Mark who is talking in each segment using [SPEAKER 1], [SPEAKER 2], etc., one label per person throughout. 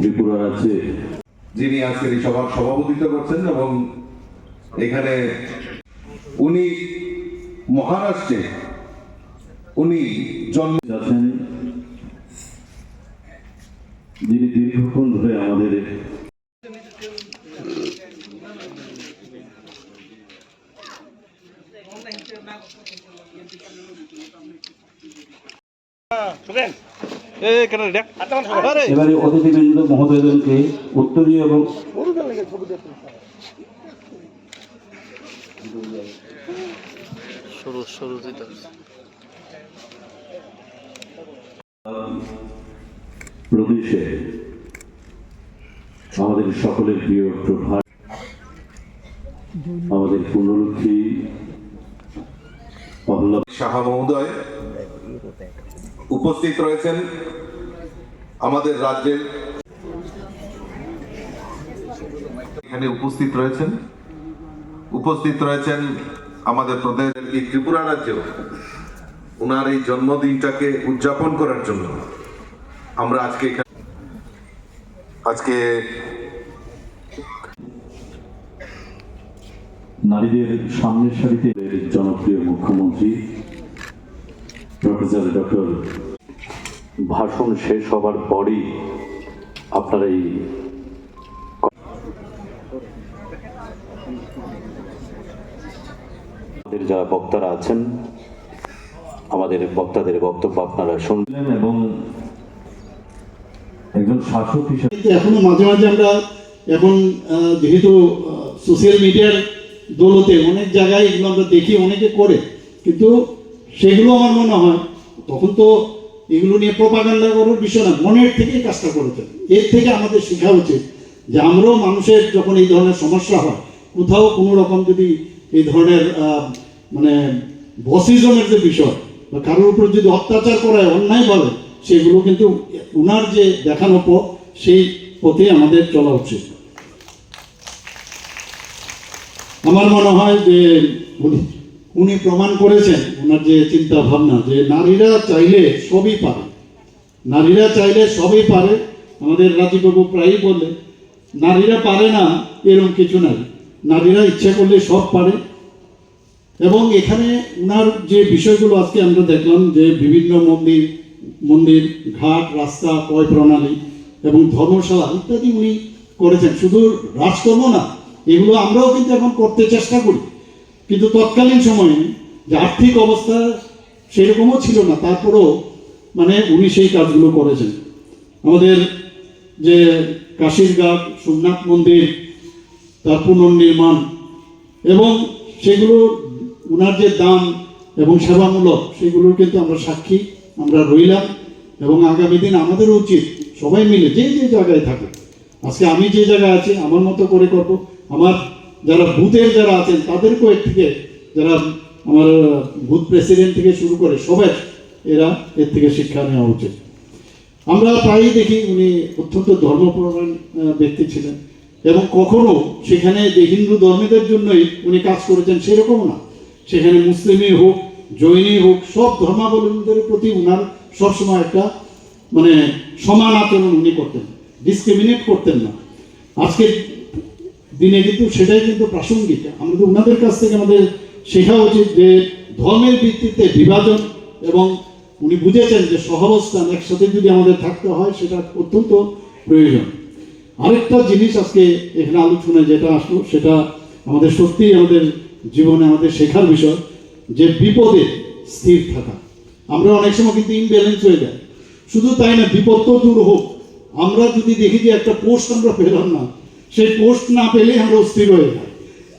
[SPEAKER 1] ত্রিপুরা রাজ্যে
[SPEAKER 2] যিনি আজকের এই সভার সভাপতিত্ব করছেন এবং এখানে উনি মহারাষ্ট্রে উনি জন্ম
[SPEAKER 1] আছেন। যিনি দীর্ঘক্ষণ ধরে আমাদের এবারে অতিথিবৃন্দ উত্তরীয় এবং প্রদেশে আমাদের সকলের প্রিয় প্রভাত আমাদের অহল্লা
[SPEAKER 2] সাহা মহোদয় উপস্থিত রয়েছেন আমাদের রাজ্যের এখানে উপস্থিত রয়েছেন উপস্থিত রয়েছেন আমাদের প্রদেশ এই ত্রিপুরা রাজ্যেও ওনার এই জন্মদিনটাকে উদযাপন করার জন্য আমরা আজকে এখানে আজকে
[SPEAKER 1] নারীদের সামনের সারিতে জনপ্রিয় মুখ্যমন্ত্রী প্রফেসর ডক্টর, ভাষণ শেষ হবার পরই আপনারা এই যারা বক্তারা আছেন, আমাদের বক্তাদের বক্তব্য আপনারা শুনলেন এবং একজন শাসক হিসেবে
[SPEAKER 3] এখনও মাঝে মাঝে আমরা এখন যেহেতু সোশ্যাল মিডিয়ার দৌলতে অনেক জায়গায় এগুলো আমরা দেখি, অনেকে করে। কিন্তু সেগুলো আমার মনে হয় তখন তো এগুলো নিয়ে প্রপাগান্ডা করার বিষয় না, মনের থেকেই কাজটা করেছেন এর থেকে আমাদের শেখা উচিত যে আমরাও মানুষের যখন এই ধরনের সমস্যা হয়, কোথাও কোনো রকম যদি এই ধরনের মানে বসিজমের যে বিষয় বা কারোর উপর যদি অত্যাচার করা হয় অন্যায়ভাবে সেগুলো কিন্তু ওনার যে দেখানো পথ, সেই পথে আমাদের চলা উচিত। আমার মনে হয় যে উনি প্রমাণ করেছেন ওনার যে চিন্তা ভাবনা যে নারীরা চাইলে সবই পারে। নারীরা চাইলে সবই পারে, আমাদের রাজীববাবু প্রায়ই বলে, নারীরা পারে না এরকম কিছু নাই। নারীরা ইচ্ছা করলে সব পারে। এবং এখানে ওনার যে বিষয়গুলো আজকে আমরা দেখলাম যে বিভিন্ন মন্দির মন্দির, ঘাট, রাস্তা কয় প্রণালী এবং ধর্মশালা ইত্যাদি উনি করেছেন। শুধু রাজকর্ম না, এগুলো আমরাও কিন্তু এখন করতে চেষ্টা করি। কিন্তু তৎকালীন সময়ে যে আর্থিক অবস্থা সেরকমও ছিল না, তারপরেও মানে উনি সেই কাজগুলো করেছেন। আমাদের যে কাশীর সোমনাথ মন্দির, তার পুনর্নির্মাণ এবং সেগুলো ওনার যে দান এবং সেবামূলক সেগুলোর কিন্তু আমরা সাক্ষী, আমরা রইলাম এবং আগামী দিন আমাদের উচিত সবাই মিলে যে যে জায়গায় থাকে আজকে আমি যে জায়গায় আছি, আমার মতো করে করব, আমার যারা ভূতের যারা আছেন তাদেরকেও এর থেকে যারা আমার ভূত প্রেসিডেন্ট থেকে শুরু করে সবাই এরা এর থেকে শিক্ষা নেওয়া উচিত। আমরা প্রায়ই দেখি উনি অত্যন্ত ধর্মপ্রধান আহ, ব্যক্তি ছিলেন এবং কখনো সেখানে যে হিন্দু ধর্মীদের জন্যই উনি কাজ করেছেন সেরকম না। সেখানে মুসলিমই হোক জৈনই হোক সব ধর্মাবলম্বীদের প্রতি উনার সবসময় একটা মানে সমান আচরণ উনি করতেন। ডিসক্রিমিনেট করতেন না। আজকের দিনে কিন্তু সেটাই কিন্তু প্রাসঙ্গিক আমাদের ওনাদের কাছ থেকে আমাদের শেখা উচিত যে ধর্মের ভিত্তিতে বিভাজন এবং উনি বুঝেছেন যে সহাবস্থান একসাথে যদি আমাদের থাকতে হয়, সেটা অত্যন্ত প্রয়োজন। আরেকটা জিনিস আজকে এখানে আলোচনায় যেটা আসলো, সেটা আমাদের সত্যিই আমাদের জীবনে আমাদের শেখার বিষয় যে বিপদে স্থির থাকা। আমরা অনেক সময় কিন্তু ইমব্যালেন্স হয়ে যায় শুধু তাই না, বিপদ তো দূর হোক। আমরা যদি দেখি যে একটা পোস্ট আমরা পেলাম না সেই পোস্ট না পেলে আমরা অস্থির হয়ে যাই।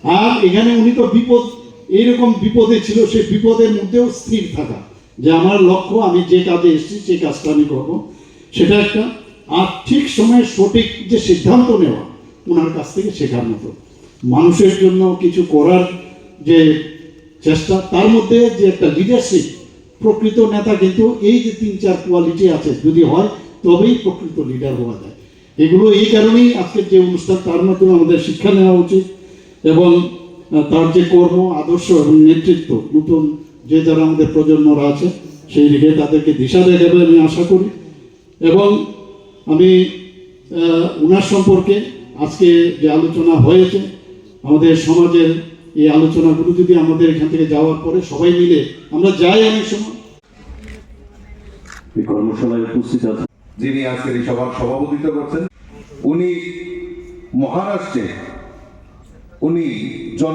[SPEAKER 3] আর এখানে উনি তো বিপদ, এইরকম বিপদে ছিল সেই বিপদের মধ্যেও স্থির থাকা। যে আমার লক্ষ্য, আমি যে কাজে এসেছি, সেই কাজটা আমি করব। সেটা একটা। আর ঠিক সময়ে সঠিক যে সিদ্ধান্ত নেওয়া ওনার কাছ থেকে শেখার মতো। মানুষের জন্য কিছু করার যে চেষ্টা, তার মধ্যে যে একটা লিডারশিপ প্রকৃত নেতা কিন্তু এই যে তিন চার কোয়ালিটি আছে, যদি হয়, তবেই প্রকৃত লিডার হওয়া যায়। এগুলো এই কারণেই আজকের যে অনুষ্ঠান তার মাধ্যমে আমাদের শিক্ষা নেওয়া উচিত এবং তার যে কর্ম আদর্শ এবং নেতৃত্ব নতুন যে যারা আমাদের প্রজন্মরা আছে সেই দিকে তাদেরকে দিশা দেখাবে আমি আশা করি। এবং আমি আহ, ওনার সম্পর্কে আজকে যে আলোচনা হয়েছে আমাদের সমাজের এই আলোচনাগুলো যদি আমাদের এখান থেকে যাওয়ার পরে সবাই মিলে আমরা যাই অনেক সময়।
[SPEAKER 1] এই কর্মশালায় উপস্থিত আছেন।
[SPEAKER 2] যিনি আজকের এই সভার সভাপতিত্ব করছেন উনি মহারাষ্ট্রে উনি